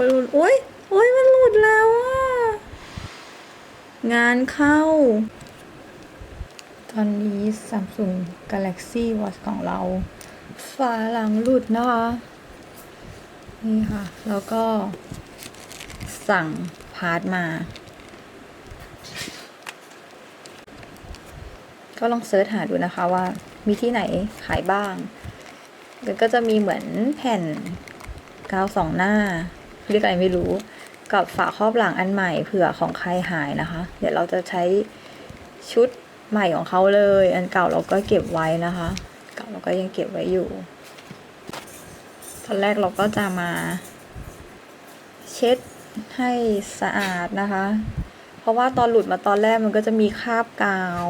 อ้ยหลุดโอ้ยโอ้ยมันหลุดแล้วอะ งานเข้า ตอนนี้ Samsung Galaxy Watch ของเราฝาหลังหลุดนะคะ นี่ค่ะ แล้วก็ สั่งพาร์ทมา ก็ลองเซิร์ชหาดูนะคะว่ามีที่ไหนขายบ้างแล้วก็จะมีเหมือนแผ่นกาวสองหน้า เรียกอะไรไม่รู้ กับฝาครอบหลังอันใหม่เผื่อของใครหายนะคะ เดี๋ยวเราจะใช้ชุดใหม่ของเขาเลย อันเก่าเราก็เก็บไว้นะคะ เก่าเราก็ยังเก็บไว้อยู่ ตอนแรกเราก็จะมาเช็ดให้สะอาดนะคะ เพราะว่าตอนหลุดมาตอนแรกมันก็จะมีคราบกาว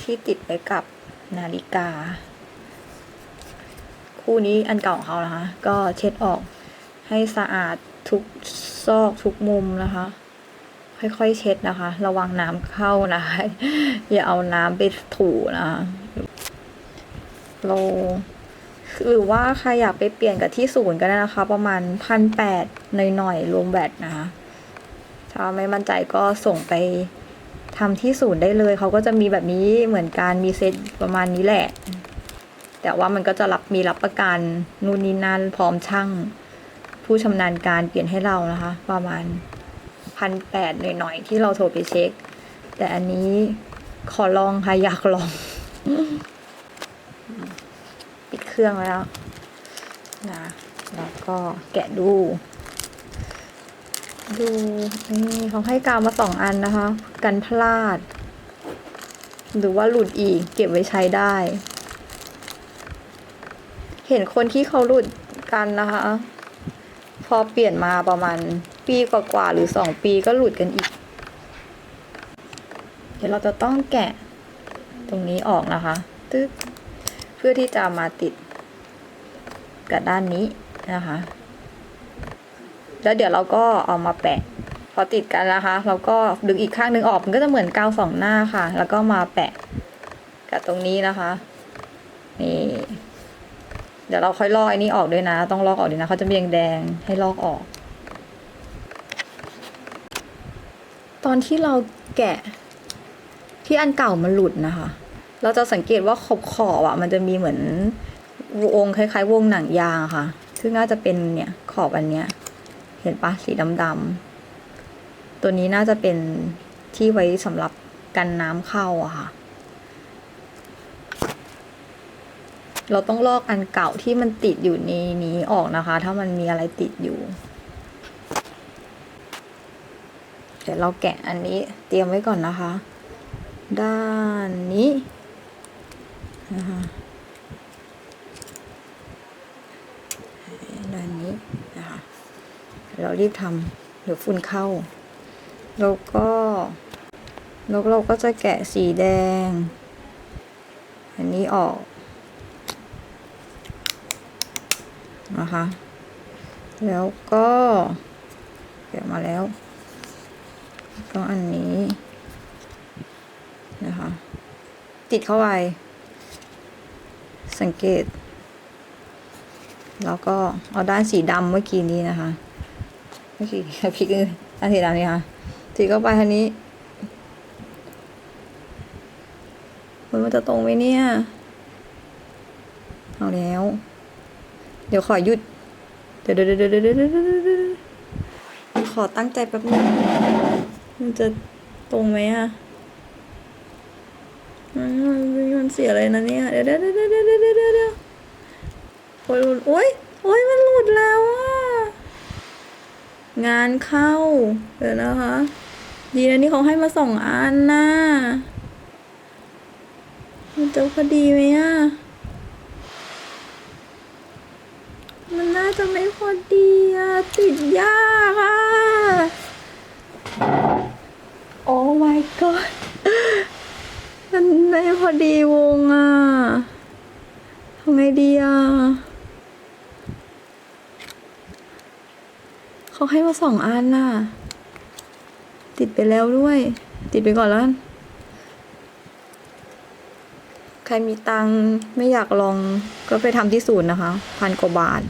ที่ติดไปกับนาฬิกา คู่นี้อันเก่าของเขานะคะ ก็เช็ดออก ให้สะอาดทุกซอกทุกมุมนะคะ ค่อยๆเช็ดนะคะ ระวังน้ำเข้านะคะ อย่าเอาน้ำไปถูนะคะเราหรือว่าใครอยากไปเปลี่ยนกับที่ศูนย์ก็ได้นะคะ ประมาณพันแปดหน่อยๆรวมแบตนะคะ ถ้าไม่มั่นใจก็ส่งไปทำที่ศูนย์ได้เลย เขาก็จะมีแบบนี้เหมือนกันมีเซตประมาณนี้แหละ แต่ว่ามันก็จะรับมีรับประกันนู่นนี่นั่นพร้อมช่าง ผู้ชำนาญการเปลี่ยนให้เรานะคะ ประมาณพันแปดหน่อยๆ ที่เราโทรไปเช็ค แต่อันนี้ขอลองค่ะ อยากลอง ปิดเครื่องแล้วนะแล้วก็แกะดู ดูนี่เขาให้กาวมาสองอันนะคะ กันพลาด หรือว่าหลุดอีก เก็บไว้ใช้ได้ เห็นคนที่เขาหลุดกันนะคะ พอเปลี่ยนมาประมาณปีกว่าๆหรือสองปีก็หลุดกันอีก เดี๋ยวเราจะต้องแกะตรงนี้ออกนะคะตึ๊กเพื่อที่จะมาติดกับด้านนี้นะคะ แล้วเดี๋ยวเราก็เอามาแปะ พอติดกันนะคะ เราก็ดึงอีกข้างหนึ่งออกมันก็จะเหมือนกาวสองหน้าค่ะ แล้วก็มาแปะกับตรงนี้นะคะ นี่ เดี๋ยวเราค่อยลอกไอ้นี้ออกด้วยนะ ต้องลอกออกด้วยนะเขาจะมีแดงให้ลอกออก ตอนที่เราแกะที่อันเก่ามันหลุดนะคะ เราจะสังเกตว่าขอบขอบอะ มันจะมีเหมือนวงคล้ายๆ วงหนังยางะค่ะ ซึ่งน่าจะเป็นเนี่ยขอบอันเนี้ย เห็นปะสีดำๆตัวนี้น่าจะเป็นที่ไว้สำหรับกันน้ำเข้าอะค่ะ เราต้องลอกอันเก่าที่มันติดอยู่ในนี้ออกนะคะ ถ้ามันมีอะไรติดอยู่ เดี๋ยวเราแกะอันนี้เตรียมไว้ก่อนนะคะ ด้านนี้นะคะด้านนี้นะคะเรารีบทำเดี๋ยวฝุ่นเข้า แล้วก็แล้วเราก็จะแกะสีแดง อันนี้ออก นะคะ แล้วก็แกะมาแล้วก็อันนี้ นะคะ ติดเข้าไป สังเกต แล้วก็เอาด้านสีดำเมื่อกี้นี้นะคะเมื่อกี้พลิกด้านสีดำนี่ค่ะติดเข้าไปทันนี้มันจะตรงไหมเนี่ย เอาแล้ว เดี๋ยวขอหยุด เดี๋ยวเดี๋ยวเดี๋ยวเดี๋ยวขอตั้งใจแป๊บนึงมันจะตรงไหมอะมันมันเสียอะไรนะเนี่ย เดี๋ยวเดี๋ยวเดี๋ยวเดี๋ยวเดี๋ยวเดี๋ยวโอ้ยโอ้ยโอ้ยมันหลุดแล้วอะงานเข้า เดี๋ยวนะคะ ดีนะนี่เขาให้มาสองอันนะมันจะพอดีไหมอะ มันน่าจะไม่พอดีอะติดยากอะโอ้ my god มันไม่พอดีวงอะทำไงดีอะเขาให้มาสองอันน่ะ ติดไปแล้วด้วย ติดไปก่อนแล้วกันใครมีตังค์ไม่อยากลองก็ไปทำที่ศูนย์นะคะ พันกว่าบาท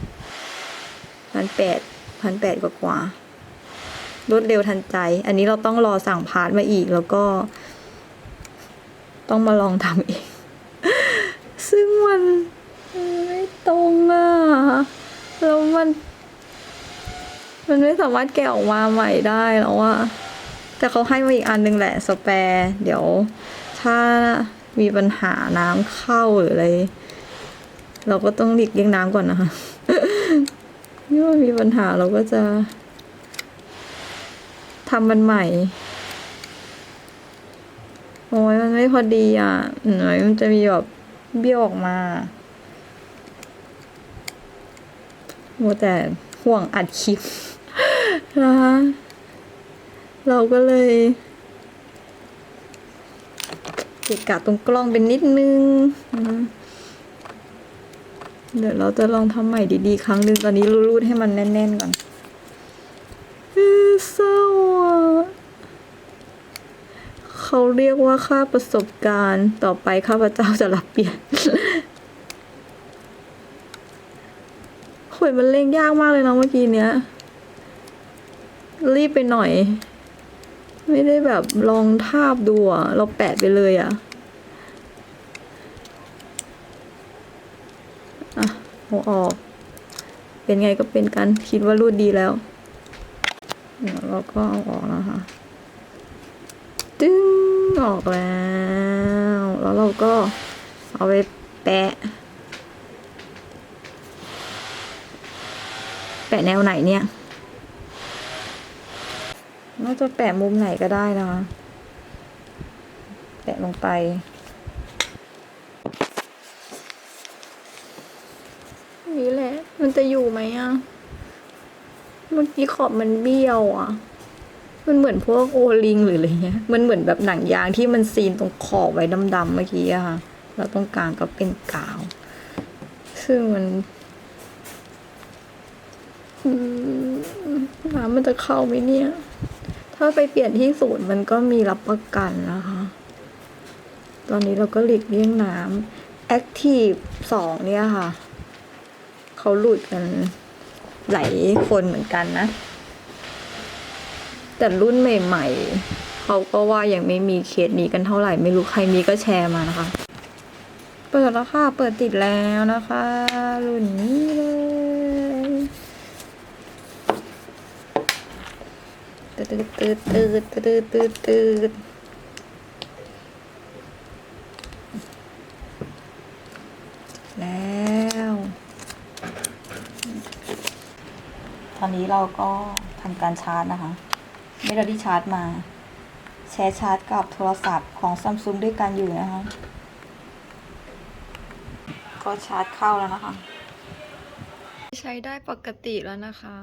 พันแปดพันแปดกว่ารวดเร็วทันใจ อันนี้เราต้องรอสั่งพาร์ทมาอีกแล้วก็ ต้องมาลองทำเอง ซึ่งมันไม่ตรงอะ แล้วมัน มันไม่สามารถแกะออกมาใหม่ได้แล้วอะแต่เขาให้มาอีกอันนึงแหละ สแปร์เดี๋ยว ถ้ามีปัญหาน้ำเข้าหรืออะไร เราก็ต้องหลีกเลี่ยงน้ำก่อนนะคะ นี่ว่ามีปัญหาเราก็จะทำมันใหม่ โอ้ยมันไม่พอดีอะหน่อยมันจะมีแบบเบี้ยวออกมาโมแต่ห่วงอัดคลิปนะคะเราก็เลยเกะกะตรงกล้องเป็นนิดนึงนะ เดี๋ยวเราจะลองทำใหม่ดีๆ ครั้งหนึ่งตอนนี้รูดๆให้มันแน่นๆก่อนเอ้อเศร้าอะเขาเรียกว่าค่าประสบการณ์ต่อไปข้าพเจ้าจะรับเปลี่ยนโหยมันเล่งยากมากเลยนะเมื่อกี้เนี้ย รีบไปหน่อย ไม่ได้แบบลองทาบดูอะเราแปะไปเลยอะ อะเออก เป็นไงก็เป็นกันคิดว่ารูดดีแล้วเดี๋ยวเราก็เอาออกนะคะตึ้งออกแล้ว แล้วเราก็เอาไปแปะ แปะแนวไหนเนี่ยน่าจะแปะมุมไหนก็ได้นะคะ แปะลงไป นี่แหละ มัน จะอยู่ไหมอะ เมื่อกี้ขอบมันเบี้ยวอะ มันเหมือนพวกโอลิงหรืออะไรเงี้ย มันเหมือนแบบหนังยางที่มันซีนตรงขอบไว้ดำๆเมื่อกี้อะค่ะ แล้วตรงกลางก็เป็นกาว ซึ่งมันน้ำมันจะเข้าไหมเนี่ย ถ้าไปเปลี่ยนที่ศูนย์มันก็มีรับประกันนะคะ ตอนนี้เราก็หลีกเลี่ยงน้ำ Active สองเนี่ยค่ะ เขาหลุดกันหลายคนเหมือนกันนะ แต่รุ่นใหม่ ๆ เขาก็ว่ายังไม่มีเคสนี้กันเท่าไหร่ ไม่รู้ใครมีก็แชร์มานะคะ เปิดแล้วค่ะ เปิดติดแล้วนะคะ รุ่นนี้เลยตืดตืดตืดตืดตืดตืดแล้ว ตอนนี้ เราก็ทำการชาร์จนะคะไม่ได้ที่ชาร์จมา แชร์ชาร์จกับโทรศัพท์ของซัมซุงด้วยกันอยู่นะคะ ก็ชาร์จเข้าแล้วนะคะ ใช้ได้ปกติแล้วนะคะ